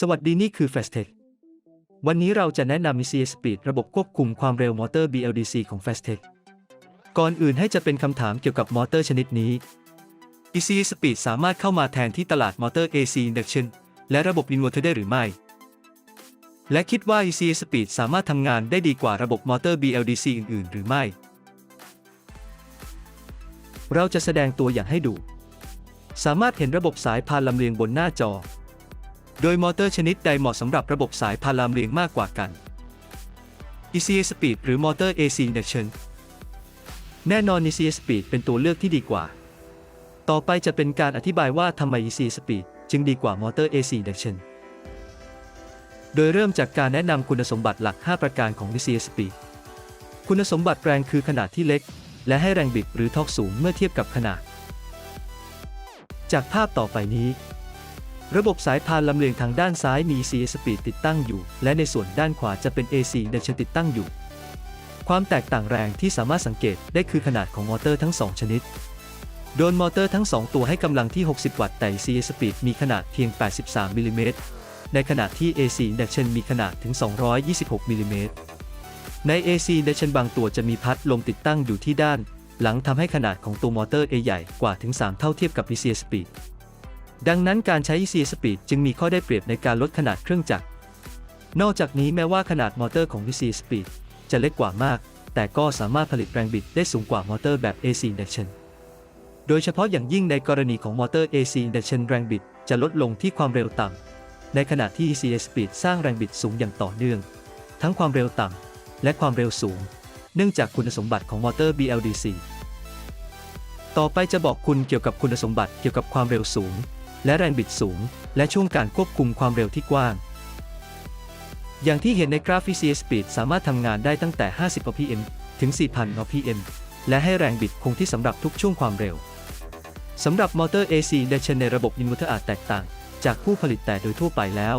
สวัสดีนี่คือ Fastech วันนี้เราจะแนะนำ ECA Speed ระบบควบคุมความเร็วมอเตอร์ BLDC ของ Fastech ก่อนอื่นให้จะเป็นคำถามเกี่ยวกับมอเตอร์ชนิดนี้ ECA Speed สามารถเข้ามาแทนที่ตลาดมอเตอร์ AC Induction และระบบอินเวอร์เตอได้หรือไม่ และคิดว่า ECA Speed สามารถทำงานได้ดีกว่าระบบมอเตอร์ BLDC อื่น ๆ หรือไม่ เราจะแสดงตัวอย่างให้ดู สามารถเห็นระบบสายพานลำเลียงบนหน้าจอ โดยมอเตอร์ชนิดใดเหมาะสำหรับระบบสายพานลำเลียงมากกว่ากัน ECA Speed หรือมอเตอร์ AC Induction แน่นอน ECA Speed เป็นตัวเลือกที่ดีกว่า ต่อไปจะเป็นการอธิบายว่าทำไม ECA Speed จึงดีกว่ามอเตอร์ AC Induction โดยเริ่มจากการแนะนำคุณสมบัติหลัก 5 ประการของ ECA Speed คุณสมบัติแรงคือขนาดที่เล็ก และให้แรงบิดหรือทอกสูงเมื่อเทียบกับขนาด จากภาพต่อไปนี้ ระบบสายพานลำเลียงทางด้านซ้ายมี CSpeed ติดตั้งอยู่ และในส่วนด้านขวาจะเป็น AC Induction ติดตั้งอยู่ ความแตกต่างแรงที่สามารถสังเกตได้คือขนาดของมอเตอร์ทั้ง 2 ชนิด โดนมอเตอร์ทั้ง 2 ตัวให้กำลังที่ 60 วัตต์แต่ CSpeed มีขนาดเพียง 83มิลลิเมตรในขณะที่ AC Induction มีขนาดถึง 226มิลลิเมตรใน AC Induction บางตัวจะมีพัดลมติดตั้งอยู่ที่ด้าน หลังทำให้ขนาดของตัวมอเตอร์ A ใหญ่กว่าถึง 3 เท่าเทียบกับ CSpeed ดังนั้นการใช้ EC Speed จึงมีข้อได้เปรียบในการลดขนาดเครื่องจักร นอกจากนี้แม้ว่าขนาดมอเตอร์ของ EC Speed จะเล็กกว่ามาก แต่ก็สามารถผลิตแรงบิดได้สูงกว่ามอเตอร์แบบ AC Induction โดยเฉพาะอย่างยิ่งในกรณีของมอเตอร์ AC Induction แรงบิดจะลดลงที่ความเร็วต่ำ ในขณะที่ EC Speed สร้างแรงบิดสูงอย่างต่อเนื่อง ทั้งความเร็วต่ำและความเร็วสูง เนื่องจากคุณสมบัติของมอเตอร์ BLDC ต่อไปจะบอกคุณเกี่ยวกับคุณสมบัติเกี่ยวกับความเร็วสูง และแรงบิดสูง และช่วงการควบคุมความเร็วที่กว้าง อย่างที่เห็นในกราฟ ECA Speed สามารถทำงานได้ตั้งแต่ 50 rpm ถึง 4,000 rpm และให้แรงบิดคงที่สำหรับทุกช่วงความเร็วสำหรับมอเตอร์ AC Induction ในระบบอินเวอเตอร์อาจแตกต่าง จากผู้ผลิตแต่โดยทั่วไปแล้ว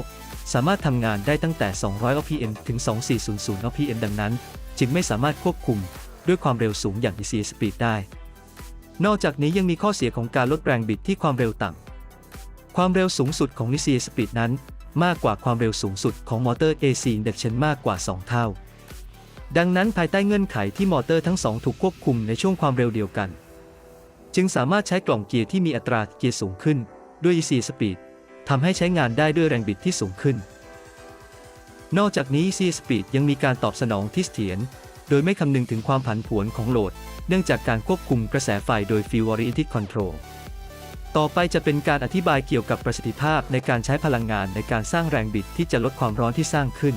สามารถทำงานได้ตั้งแต่ 200 rpm ถึง 2400 rpm ดังนั้น จึงไม่สามารถควบคุมด้วยความเร็วสูงอย่าง ECA Speed ได้ นอกจากนี้ยังมีข้อเสียของการลดแรงบิดที่ความเร็วต่ำ ความเร็วสูงสุดของ ECA Speed นั้น มากกว่าความเร็วสูงสุดของมอเตอร์ AC Induction มากกว่า 2 เท่า ดังนั้นภายใต้เงื่อนไขที่มอเตอร์ทั้งสองถูกควบคุมในช่วงความเร็วเดียวกัน จึงสามารถใช้กล่องเกียร์ที่มีอัตราเกียร์สูงขึ้น ด้วย EC Speed ทำให้ใช้งานได้ด้วยแรงบิดที่สูงขึ้น นอกจากนี้ EC Speed ยังมีการตอบสนองที่เสถียรโดยไม่คำนึงถึงความผันผวนของโหลด เนื่องจากการควบคุมกระแสไฟโดย Field Oriented Control ต่อไปจะเป็นการอธิบายเกี่ยวกับประสิทธิภาพในการใช้พลังงานในการสร้างแรงบิดที่จะลดความร้อนที่สร้างขึ้น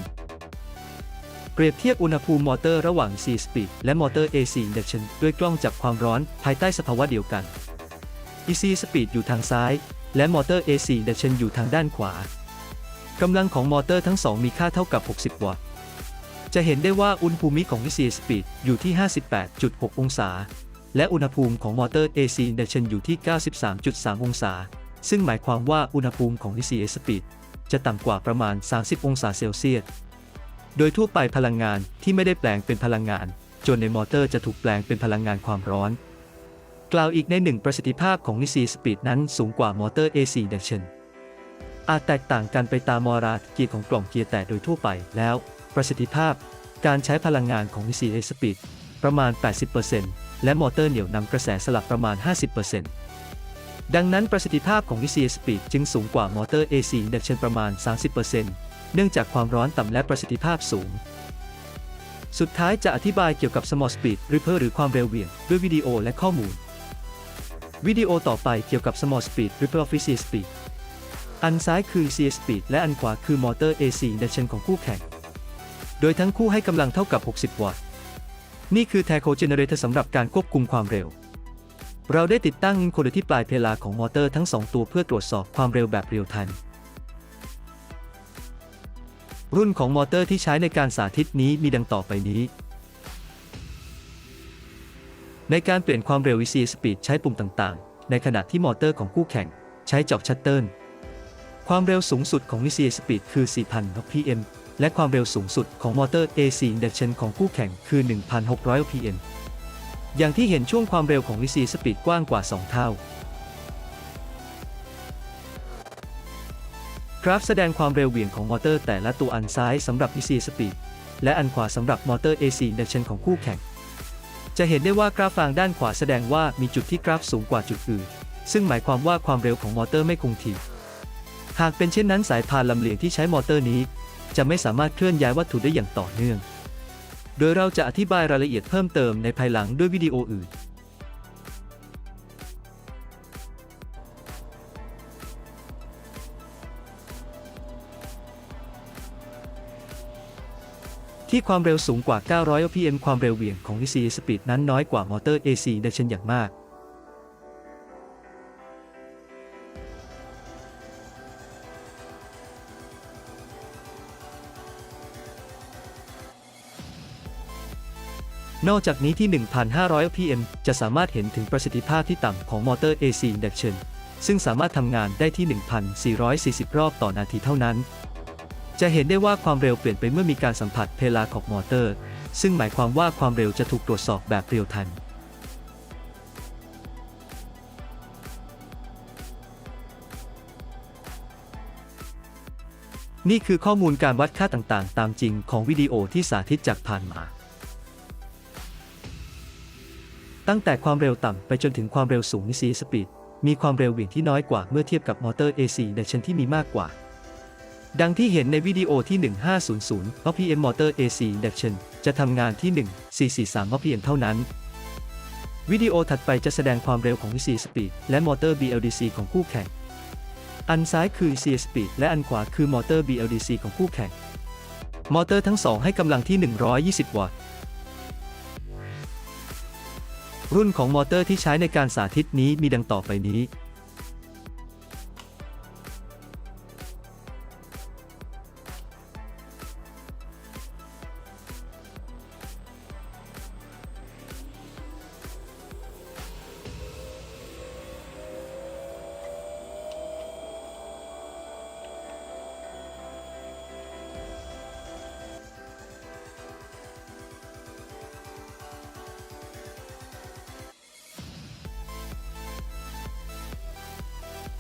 เปรียบเทียบอุณหภูมิมอเตอร์ระหว่าง C Speed และมอเตอร์ AC Induction ด้วยกล้องจับความร้อนภายใต้สภาวะเดียวกัน EC Speed อยู่ทางซ้าย และมอเตอร์ AC Induction อยู่ทางด้านขวากำลังของมอเตอร์ทั้งสองมีค่าเท่ากับ 60 วัตต์ จะเห็นได้ว่าอุณหภูมิของ EC Speed อยู่ที่ 58.6 องศา และอุณหภูมิของมอเตอร์ AC Induction อยู่ที่ 93.3 องศา ซึ่งหมายความว่าอุณหภูมิของ EC Speed จะต่ำกว่าประมาณ 30 องศาเซลเซียส โดยทั่วไปพลังงานที่ไม่ได้แปลงเป็นพลังงาน จนในมอเตอร์จะถูกแปลงเป็นพลังงานความร้อน กล่าวอีกในหนึ่งประสิทธิภาพของ EC Speed นั้นสูงกว่ามอเตอร์ AC Induction อาจแตกต่างกันไปตามมอราเกียร์ของกล่องเกียร์แต่โดยทั่วไปแล้ว ประสิทธิภาพการใช้พลังงานของ EC Speed ประมาณ 80% และมอเตอร์เหนี่ยวนำกระแสสลับประมาณ 50%ดังนั้นประสิทธิภาพของ EC Speed จึงสูงกว่ามอเตอร์ AC Induction ประมาณ 30%เนื่องจากความร้อนต่ำและประสิทธิภาพสูง สุดท้ายจะอธิบายเกี่ยวกับ Small Speed Ripple หรือความเร็วเหวี่ยง ด้วยวิดีโอและข้อมูล วิดีโอต่อไปเกี่ยวกับ Small Speed Ripple of EC Speed อันซ้ายคือ EC Speed และอันขวาคือมอเตอร์ AC Induction ของคู่แข่ง โดยทั้งคู่ให้กำลังเท่ากับ 60 วัตต์ นี่คือ t ท c o Generator สำหรับการควบคุมความเร็ว เราได้ติดตั้งโคดที่ปลายเพลาของมอเตอร์ทั้ง 2 ตัวเพื่อตรวจสอบความเร็วแบบเรียลไทม์รุ่นของมอเตอร์ที่ใช้ในการสาธิตนี้มีดังต่อไปนี้ ในการเปลี่ยนความเร็ว EC Speed ใช้ปุ่มต่างๆ ในขณะที่มอเตอร์ของคู่แข่ง ใช้จอกชัตเติลความเร็วสูงสุดของ EC Speed คือ 4,000 rpm และความเร็วสูงสุดของมอเตอร์ AC Induction ของคู่แข่งคือ 1,600 rpm อย่างที่เห็นช่วงความเร็วของ EC Speed กว้างกว่า 2 เท่าคราฟแสดงความเร็วเหวี่ยงของมอเตอร์แต่ละตัวอันซ้ายสำหรับ EC Speed และอันขวาสำหรับมอเตอร์ AC Induction ของคู่แข่ง จะเห็นได้ว่ากราฟฟางด้านขวาแสดงว่ามีจุดที่กราฟสูงกว่าจุดอื่น ซึ่งหมายความว่าความเร็วของมอเตอร์ไม่คงที่หากเป็นเช่นนั้นสายพานลำเลียงที่ใช้มอเตอร์นี้ จะไม่สามารถเคลื่อนย้ายวัตถุได้อย่างต่อเนื่อง โดยเราจะอธิบายรายละเอียดเพิ่มเติมในภายหลังด้วยวิดีโออื่น ที่ความเร็วสูงกว่า 900 rpm ความเร็วเหวี่ยงของ DC Speed นั้นน้อยกว่ามอเตอร์ AC ได้เช่นอย่างมาก นอกจากนี้ที่ 1,500 rpm จะสามารถเห็นถึงประสิทธิภาพที่ต่ำของมอเตอร์ AC Induction ซึ่งสามารถทำงานได้ที่ 1,440 รอบต่อนาทีเท่านั้น จะเห็นได้ว่าความเร็วเปลี่ยนไปเมื่อมีการสัมผัสเพลาของมอเตอร์ ซึ่งหมายความว่าความเร็วจะถูกตรวจสอบแบบเรียลไทม์นี่คือข้อมูลการวัดค่าต่างๆ ตามจริงของวิดีโอที่สาธิตจากผ่านมา ตั้งแต่ความเร็วต่ำไปจนถึงความเร็วสูง C Speed มีความเร็วเหวี่ยงที่น้อยกว่าเมื่อเทียบกับมอเตอร์ AC ในเชนที่มีมากกว่า ดังที่เห็นในวิดีโอที่ 1500 rpm Motor AC Induction จะทำงานที่ 1443 rpm เท่านั้น วิดีโอถัดไปจะแสดงความเร็วของ DC Speed และมอเตอร์ BLDC ของคู่แข่ง อันซ้ายคือ C Speed และอันขวาคือมอเตอร์ BLDC ของคู่แข่ง มอเตอร์ทั้งสองให้กำลังที่ 120 วัตต์ รุ่นของมอเตอร์ที่ใช้ในการสาธิตนี้มีดังต่อไปนี้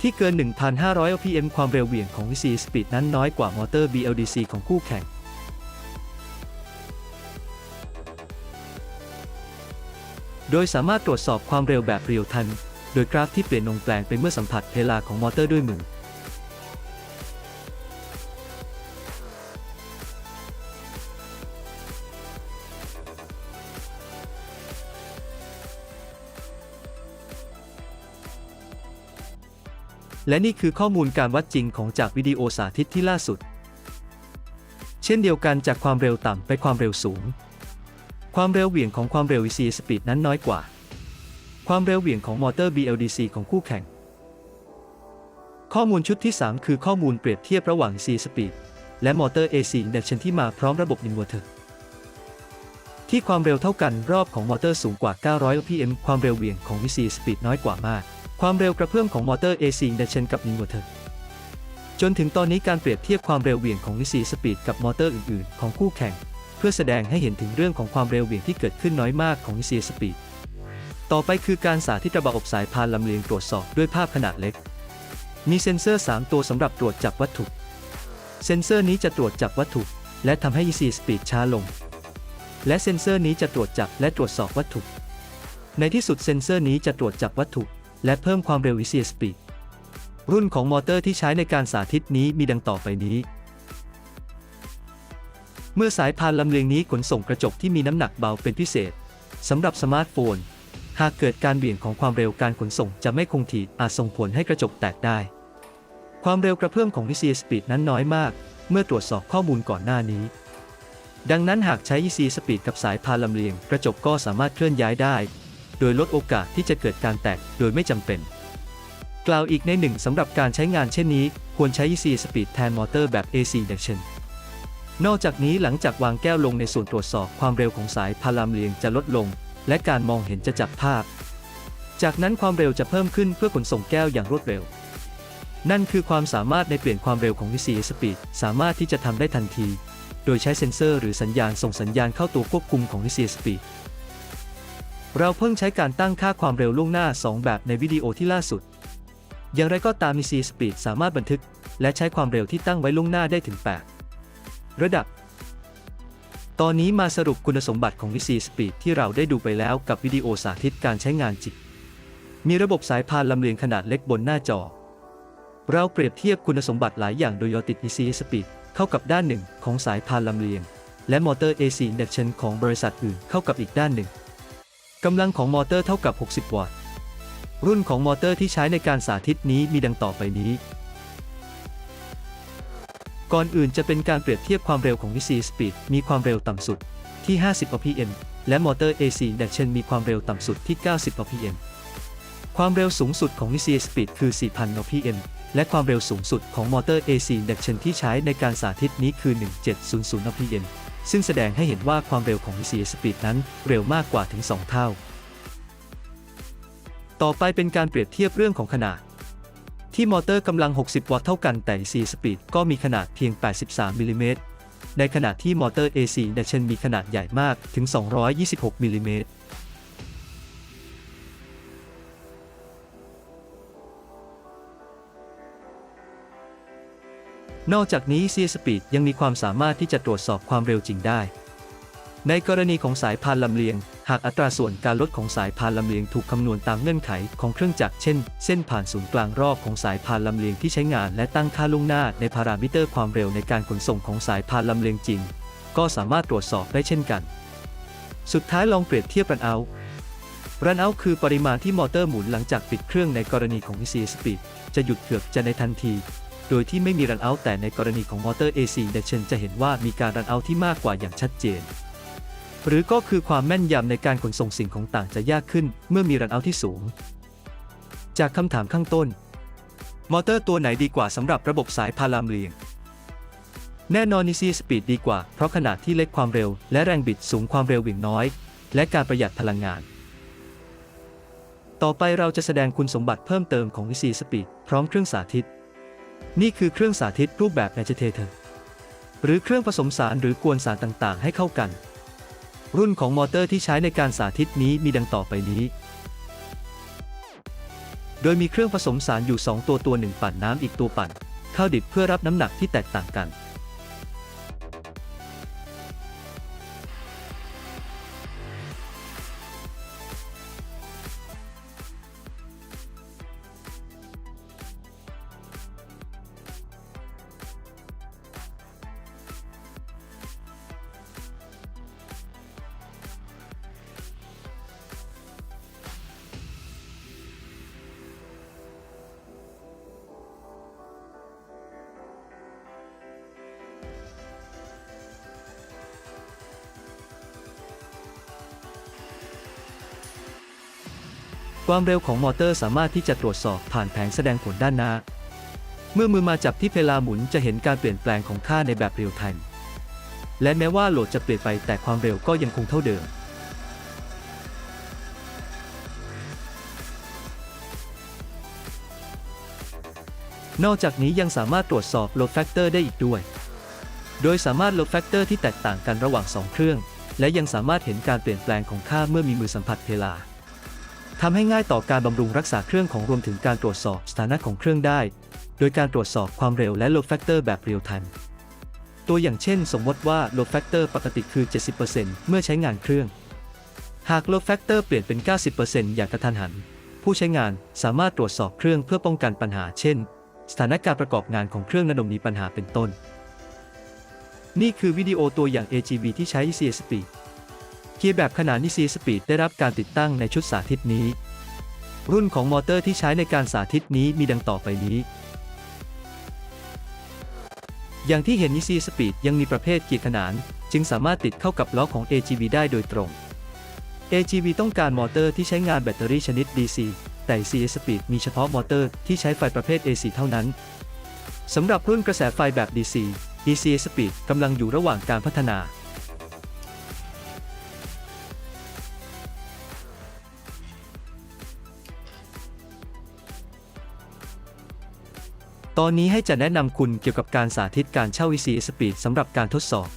ที่เกิน 1,500 rpm ความเร็วเหวี่ยงของ VC Speed นั้นน้อยกว่ามอเตอร์ BLDC ของคู่แข่ง โดยสาม และนี่คือข้อมูลการวัดจริงของจากวิดีโอสาธิตที่ล่าสุด เช่นเดียวกันจากความเร็วต่ำไปความเร็วสูง ความเร็วเหวี่ยงของความเร็ว VC Speed นั้นน้อยกว่า ความเร็วเหวี่ยงของมอเตอร์ BLDC ของคู่แข่ง ข้อมูลชุดที่ 3 คือข้อมูลเปรียบเทียบระหว่าง C Speed และมอเตอร์ AC Induction ที่มาพร้อมระบบอินเวอร์เตอร์ที่ความเร็วเท่ากันรอบของมอเตอร์สูงกว่า 900 rpm ความเร็วเหวี่ยงของ VC Speed น้อยกว่ามาก ความเร็วกระเพื่อมของมอเตอร์ AC Induction กับอิวอเตอร์จนถึงตอนนี้การเปรียบเทียบความเร็วเหวี่ยงของ VC Speed กับมอเตอร์อื่นๆ ของคู่แข่ง เพื่อแสดงให้เห็นถึงเรื่องของความเร็วเหวี่ยงที่เกิดขึ้นน้อยมากของ VC Speed ต่อไปคือการสาธิตระบบสายพานลำเลียงตรวจสอบด้วยภาพขนาดเล็ก มีเซ็นเซอร์ 3 ตัวสำหรับตรวจจับวัตถุ เซ็นเซอร์นี้จะตรวจจับวัตถุ และทำให้ EC Speed ช้าลง และเซ็นเซอร์นี้จะตรวจจับและตรวจสอบวัตถุ ในที่สุดเซ็นเซอร์นี้จะตรวจจับวัตถุ และเพิ่มความเร็ว EC Speed รุ่นของมอเตอร์ที่ใช้ในการสาธิตนี้มีดังต่อไปนี้ เมื่อสายพานลำเลียงนี้ขนส่งกระจกที่มีน้ำหนักเบาเป็นพิเศษสำหรับสมาร์ทโฟน หากเกิดการเบี่ยงของความเร็วการขนส่งจะไม่คงที่อาจส่งผลให้กระจกแตกได้ ความเร็วกระเพื่อมของ EC Speed นั้นน้อยมาก เมื่อตรวจสอบข้อมูลก่อนหน้านี้ ดังนั้นหากใช้ EC Speed กับสายพานลำเลียง กระจกก็สามารถเคลื่อนย้ายได้ โดยลดโอกาสที่จะเกิดการแตกโดยไม่จำเป็น กล่าวอีกในหนึ่งสำหรับการใช้งานเช่นนี้ ควรใช้ EC Speed แทนมอเตอร์แบบ AC Induction นอกจากนี้หลังจากวางแก้วลงในส่วนตรวจสอบความเร็วของสายพานลำเลียงจะลดลง และการมองเห็นจะจับภาพ จากนั้นความเร็วจะเพิ่มขึ้นเพื่อขนส่งแก้วอย่างรวดเร็ว นั่นคือความสามารถในเปลี่ยนความเร็วของ VC Speed สามารถที่จะทำได้ทันที โดยใช้เซ็นเซอร์หรือสัญญาณส่งสัญญาณเข้าตัวควบคุมของ VC Speed เราเพิ่งใช้การตั้งค่าความเร็วล่วงหน้า 2 แบบในวิดีโอที่ล่าสุด อย่างไรก็ตาม EC Speed สามารถบันทึก และใช้ความเร็วที่ตั้งไว้ล่วงหน้าได้ถึง 8 ระดับ ตอนนี้มาสรุปคุณสมบัติของ EC Speed ที่เราได้ดูไปแล้วกับวิดีโอสาธิตการใช้งานจริงมีระบบสายพานลำเลียงขนาดเล็กบนหน้าจอ เราเปรียบเทียบคุณสมบัติหลายอย่างโดยยอติด EC Speed เข้ากับด้านหนึ่งของสายพานลำเลียง และมอเตอร์ AC Induction ของบริษัทอื่นเข้ากับอีกด้านหนึ่ง กำลังของมอเตอร์เท่ากับ 60 วัตต์ รุ่นของมอเตอร์ที่ใช้ในการสาธิตนี้มีดังต่อไปนี้ ก่อนอื่นจะเป็นการเปรียบเทียบความเร็วของ DC Speed มีความเร็วต่ำสุดที่ 50 rpm และมอเตอร์ AC Induction มีความเร็วต่ำสุดที่ 90 rpm ความเร็วสูงสุดของ DC Speed คือ 4,000 rpm และความเร็วสูงสุดของมอเตอร์ AC Induction ที่ใช้ในการสาธิตนี้คือ 1700 rpm ซึ่งแสดงให้เห็นว่าความเร็วของ DC Speed นั้นเร็วมากกว่าถึง 2 เท่า ต่อไปเป็นการเปรียบเทียบเรื่องของขนาด ที่มอเตอร์กำลัง 60 วัตต์เท่ากันแต่ DC Speed ก็มีขนาดเพียง 83มิลลิเมตรในขณะที่มอเตอร์ AC ดัชเชนมีขนาดใหญ่มากถึง 226มิลลิเมตร นอกจากนี้ C Speed ยังมีความสามารถที่จะตรวจสอบความเร็วจริงได้ ในกรณีของสายพานลำเลียง หากอัตราส่วนการลดของสายพานลำเลียงถูกคำนวณตามเงื่อนไขของเครื่องจักรเช่น เส้นผ่านศูนย์กลางรอบของสายพานลำเลียงที่ใช้งานและตั้งค่าล่วงหน้าในพารามิเตอร์ความเร็วในการขนส่งของสายพานลำเลียงจริง ก็สามารถตรวจสอบได้เช่นกัน สุดท้ายลองเปรียบเทียบรันเอารันเอาคือปริมาณที่มอเตอร์หมุนหลังจากปิดเครื่องในกรณีของ EC Speed จะหยุดเกือบจะในทันที โดยที่ไม่มีรันเอาแต่ในกรณีของมอเตอร์ AC Induction จะเห็นว่ามีการรันเอาที่มากกว่าอย่างชัดเจน หรือก็คือความแม่นยำในการขนส่งสิ่งของต่างจะยากขึ้น เมื่อมีรันเอาที่สูง จากคำถามข้างต้น มอเตอร์ตัวไหนดีกว่าสำหรับระบบสายพานลำเลียง แน่นอน EC Speed ดีกว่า เพราะขนาดที่เล็กความเร็ว และแรงบิดสูงความเร็ววิ่งน้อย และการประหยัดพลังงานต่อไปเราจะแสดงคุณสมบัติเพิ่มเติมของ EC Speed พร้อมเครื่องสาธิต นี่คือเครื่องสาธิตรูปแบบ agitator หรือเครื่องผสมสารหรือกวนสารต่างๆ ให้เข้ากัน รุ่นของมอเตอร์ที่ใช้ในการสาธิตนี้มีดังต่อไปนี้ โดยมีเครื่องผสมสารอยู่ 2 ตัวตัวหนึ่งปั่นน้ำอีกตัวปั่นข้าวดิบเพื่อรับน้ำหนักที่แตกต่างกัน ความเร็วของมอเตอร์สามารถที่จะตรวจสอบผ่านแผงแสดงผลด้านหน้า เมื่อมือมาจับที่เพลาหมุนจะเห็นการเปลี่ยนแปลงของค่าในแบบเรียลไทม์และแม้ว่าโหลดจะเปลี่ยนไปแต่ความเร็วก็ยังคงเท่าเดิม นอกจากนี้ยังสามารถตรวจสอบ load factor ได้อีกด้วย โดยสามารถ load factor ที่แตกต่างกันระหว่าง 2 เครื่อง และยังสามารถเห็นการเปลี่ยนแปลงของค่าเมื่อมีมือสัมผัสเพลา ทำให้ง่ายต่อการบำรุงรักษาเครื่องของรวมถึงการตรวจสอบสถานะของเครื่องได้ โดยการตรวจสอบความเร็วและ load factor แบบ real time ตัวอย่างเช่น สมมติว่า load factor ปกติคือ 70%เมื่อใช้งานเครื่อง หาก load factor เปลี่ยนเป็น 90%อย่างกระทันหัน ผู้ใช้งานสามารถตรวจสอบเครื่องเพื่อป้องกันปัญหา เช่น สถานการณ์ประกอบงานของเครื่องระดมมีปัญหาเป็นต้น นี่คือวิดีโอตัวอย่าง AGV ที่ใช้ CSP เกียร์แบบขนาด ECS Speed ได้รับการติดตั้งในชุดสาธิตนี้ รุ่นของมอเตอร์ที่ใช้ในการสาธิตนี้มีดังต่อไปนี้ อย่างที่เห็น EC Speed ยังมีประเภทเกียร์ขนาน จึงสามารถติดเข้ากับล้อของ AGV ได้โดยตรง AGV ต้องการมอเตอร์ที่ใช้งานแบตเตอรี่ชนิด DC แต่ EC Speed มีเฉพาะมอเตอร์ที่ใช้ไฟประเภท AC เท่านั้นสำหรับรุ่นกระแสไฟแบบ DC EC Speed กำลังอยู่ระหว่างการพัฒนา ตอนนี้ให้จะแนะนำคุณเกี่ยวกับการสาธิตการเช่า EC Speed สำหรับการทดสอบ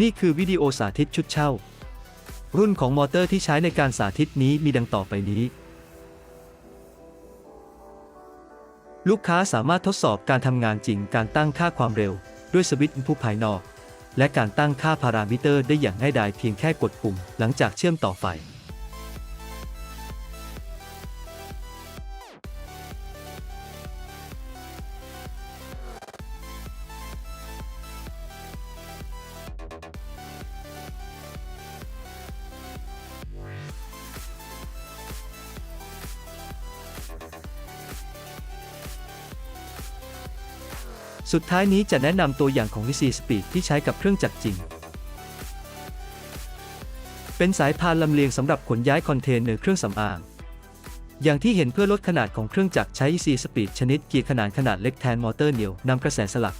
นี่คือวิดีโอสาธิตชุดเช่า รุ่นของมอเตอร์ที่ใช้ในการสาธิตนี้มีดังต่อไปนี้ ลูกค้าสามารถทดสอบการทำงานจริงการตั้งค่าความเร็ว ด้วยสวิตช์อินพุตภายนอก และการตั้งค่าพารามิเตอร์ได้อย่างง่ายดายเพียงแค่กดปุ่ม หลังจากเชื่อมต่อไฟ สุดท้ายนี้จะแนะนำตัวอย่างของ DC Speed ที่ใช้กับเครื่องจักรจริง เป็นสายพานลำเลียงสำหรับขนย้ายคอนเทนเนอร์เครื่องสำอาง อย่างที่เห็นเพื่อลดขนาดของเครื่องจักรใช้ DC Speed ชนิดเกียร์ขนานขนาดเล็กแทนมอเตอร์เหนียวนำกระแสสลัก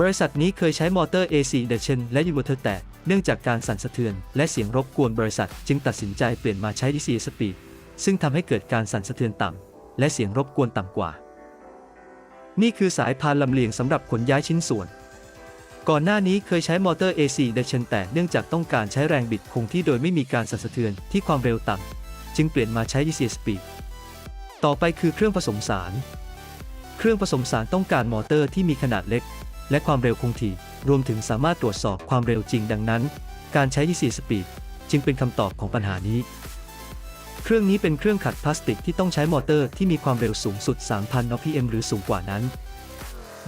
บริษัทนี้เคยใช้มอเตอร์ AC induction และ inverter แต่เนื่องจากการสั่นสะเทือน และเสียงรบกวนบริษัท จึงตัดสินใจเปลี่ยนมาใช้ DC Speed ซึ่งทำให้เกิดการสั่นสะเทือนต่ำและเสียงรบกวนต่ำกว่า นี่คือสายพานลำเลียงสำหรับขนย้ายชิ้นส่วน ก่อนหน้านี้เคยใช้มอเตอร์ AC induction แต่เนื่องจากต้องการใช้แรงบิดคงที่โดยไม่มีการสั่นสะเทือนที่ความเร็วต่ำจึงเปลี่ยนมาใช้ DC Speed ต่อไปคือเครื่องผสมสาร เครื่องผสมสารต้องการมอเตอร์ที่มีขนาดเล็ก และความเร็วคงที่ รวมถึงสามารถตรวจสอบความเร็วจริงดังนั้น การใช้ DC Speed จึงเป็นคำตอบของปัญหานี้ เครื่องนี้เป็นเครื่องขัดพลาสติกที่ต้องใช้มอเตอร์ที่มีความเร็วสูงสุด 3,000 rpm หรือสูงกว่านั้น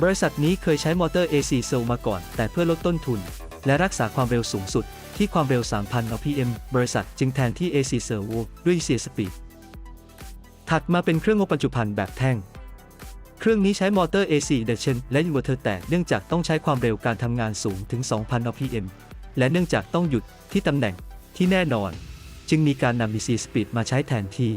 บริษัทนี้เคยใช้มอเตอร์ AC Cell มาก่อน แต่เพื่อลดต้นทุน และรักษาความเร็วสูงสุด ที่ความเร็ว 3,000 rpm บริษัทจึงแทนที่ AC Servo ด้วย DC Speed ถัดมาเป็นเครื่องงบปัจจุบันแบบแท่ง เครื่องนี้ใช้มอเตอร์ AC induction และ inverter แต่เนื่องจากต้องใช้ความเร็วการทำงานสูงถึง 2,000 rpm และเนื่องจากต้องหยุดที่ตำแหน่งที่แน่นอน จึงมีการนำ DC Speed มาใช้แทนที่